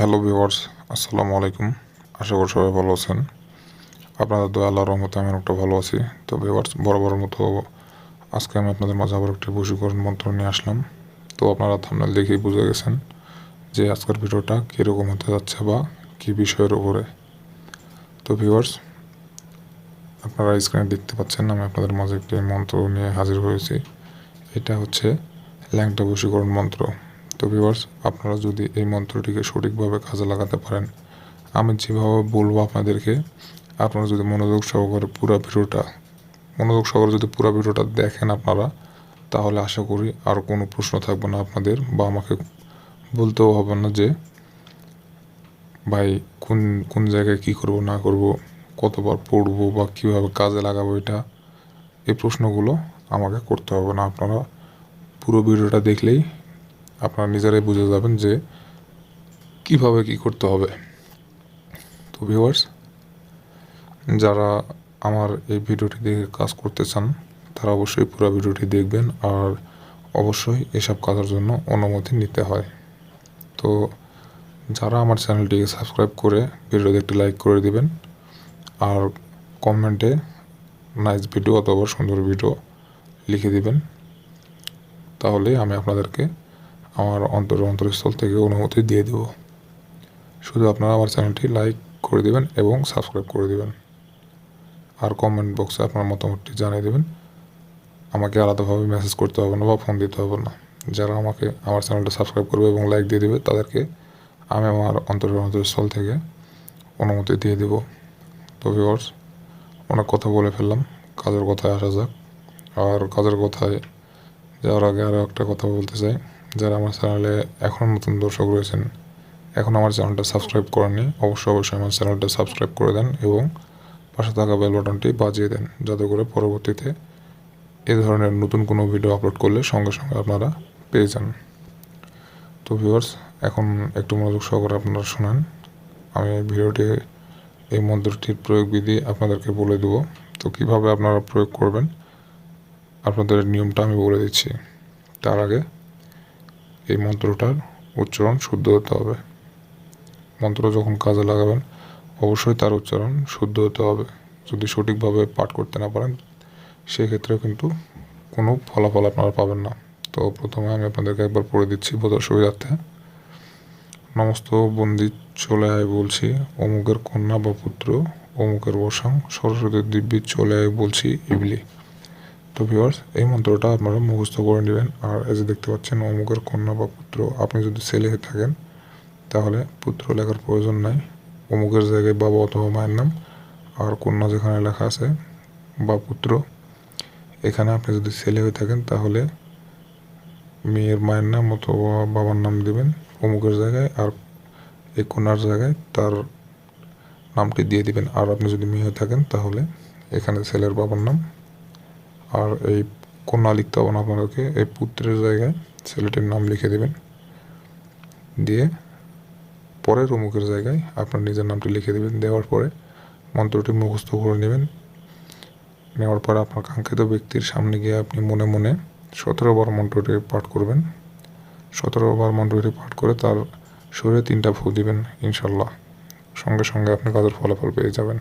Hello viewers আসসালামু আলাইকুম। আশা করি সবাই ভালো আছেন। আপনাদের দয়া, আল্লাহর রহমতে আমি অনেকটা ভালো আছি। তো ভিউয়ার্স বরাবর মতো আজকে আমি আপনাদের মাঝে আবার একটি বশীকরণ মন্ত্র নিয়ে আসলাম। তো আপনারা থামনাল দেখেই বুঝে গেছেন যে আজকের ভিডিওটা কীরকম হতে যাচ্ছে বা কী বিষয়ের উপরে। তো ভিওয়ার্স আপনারা স্ক্রিনে দেখতে পাচ্ছেন আমি আপনাদের মাঝে একটি মন্ত্র নিয়ে হাজির হয়েছি। এটা হচ্ছে ল্যাংটা বশীকরণ মন্ত্র। তো ভিউয়ার্স আপনারা যদি এই মন্ত্রটিকে সঠিকভাবে কাজে লাগাতে পারেন, আমি যেভাবে বলব আপনাদেরকে, আপনারা যদি মনোযোগ সহকারে পুরো ভিডিওটা, মনোযোগ সহকারে যদি পুরো ভিডিওটা দেখেন আপনারা, তাহলে আশা করি আর কোনো প্রশ্ন থাকবে না আপনাদের বা আমাকে বলতেও হবে না যে, ভাই কোন কোন জায়গায় কি করব, না করব, কতবার পড়ব বা কীভাবে কাজে লাগাবো এটা, এই প্রশ্নগুলো আমাকে করতে হবে না। আপনারা পুরো ভিডিওটা দেখলেই আপনারা নিজেরাই বুঝে যাবেন যে কীভাবে কি করতে হবে। তো ভিউয়ার্স যারা আমার এই ভিডিওটি দেখে কাজ করতে চান, তারা অবশ্যই পুরো ভিডিওটি দেখবেন আর অবশ্যই এসব কাজের জন্য অনুমতি নিতে হয়। তো যারা আমার চ্যানেলটিকে সাবস্ক্রাইব করে ভিডিওতে একটি লাইক করে দিবেন আর কমেন্টে নাইস ভিডিও অথবা সুন্দর ভিডিও লিখে দিবেন তাহলে আমি আপনাদেরকে আমার অন্তর অন্তরস্থল থেকে অনুমতি দিয়ে দেব। শুধু আপনারা আমার চ্যানেলটি লাইক করে দেবেন এবং সাবস্ক্রাইব করে দেবেন। আর কমেন্ট বক্সে আপনার মতামতটি জানিয়ে দেবেন। আমাকে আলাদাভাবে মেসেজ করতে হবে না বা ফোন দিতে হবে না। যারা আমাকে, আমার চ্যানেলটা সাবস্ক্রাইব করবে এবং লাইক দিয়ে দেবে, তাদেরকে আমি আমার অন্তর অন্তরস্থল থেকে অনুমতি দিয়ে দেব। তো ভিওর্স অনেক কথা বলে ফেললাম। কাজের কথায় আসা যাক। আর কাজের কথায় যাওয়ার আগে আরও একটা কথা বলতে চাই। যারা আমার চ্যানেলে এখন নতুন দর্শক রয়েছেন, এখন আমার চ্যানেলটা সাবস্ক্রাইব করেননি, অবশ্যই অবশ্যই আমার চ্যানেলটা সাবস্ক্রাইব করে দেন এবং পাশে থাকা বেল বাটনটি বাজিয়ে দেন, যাতে করে পরবর্তীতে এ ধরনের নতুন কোনো ভিডিও আপলোড করলে সঙ্গে সঙ্গে আপনারা পেয়ে যান। তো ভিউয়ার্স এখন একটু মনোযোগ সহকারে আপনারা শোনান। আমি ভিডিওটি, এই মন্ত্রটির প্রয়োগ বিধি আপনাদেরকে বলে দেব। তো কীভাবে আপনারা প্রয়োগ করবেন, আপনাদের নিয়মটা আমি বলে দিচ্ছি। তার আগে এই মন্ত্রটার উচ্চারণ শুদ্ধ হতে হবে। মন্ত্র যখন কাজে লাগাবেন, অবশ্যই তার উচ্চারণ শুদ্ধ হতে হবে। যদি সঠিকভাবে পাঠ করতে না পারেন, সেক্ষেত্রেও কিন্তু কোনো ফলাফল আপনারা পাবেন না। তো প্রথমে আমি আপনাদেরকে একবার পড়ে দিচ্ছি বোধহয় সুবিধার্থে। নমস্ত বন্দি, চলে আয় বলছি, অমুকের কন্যা বা পুত্র, অমুকের বসাং, সরস্বতীর দিব্যি, চলে আয় বলছি, ইবলি। তো ভিওয়ার্স এই মন্ত্রটা আপনারা মুখস্থ করে নেবেন। আর এই যে দেখতে পাচ্ছেন, অমুকের কন্যা বা পুত্র, আপনি যদি ছেলে থাকেন, তাহলে পুত্র লেখার প্রয়োজন নাই। অমুকের জায়গায় বাবা অথবা মায়ের নাম, আর কন্যা যেখানে লেখা আছে, বা পুত্র, এখানে আপনি যদি ছেলে হয়ে থাকেন, তাহলে মেয়ের মায়ের নাম অথবা বাবার নাম দিবেন অমুকের জায়গায়, আর এই কন্যার জায়গায় তার নামটি দিয়ে দিবেন। আর আপনি যদি মেয়ে হয়ে থাকেন, তাহলে এখানে ছেলের বাবার নাম আর এই কন্যা লিখতে হবে না আপনাদেরকে এই পুত্রের জায়গায় ছেলেটির নাম লিখে দেবেন। দিয়ে পরের অমুকের জায়গায় আপনার নিজের নামটি লিখে দেবেন। দেওয়ার পরে মন্ত্রটি মুখস্থ করে নেবেন। নেওয়ার পরে আপনার কাঙ্ক্ষিত ব্যক্তির সামনে গিয়ে আপনি মনে মনে সতেরো বার মন্ত্রটি পাঠ করবেন। সতেরো বার মন্ত্রটি পাঠ করে তার শরীরে তিনটা ফু দিবেন ইনশাল্লাহ সঙ্গে সঙ্গে আপনি কাজের ফলাফল পেয়ে যাবেন।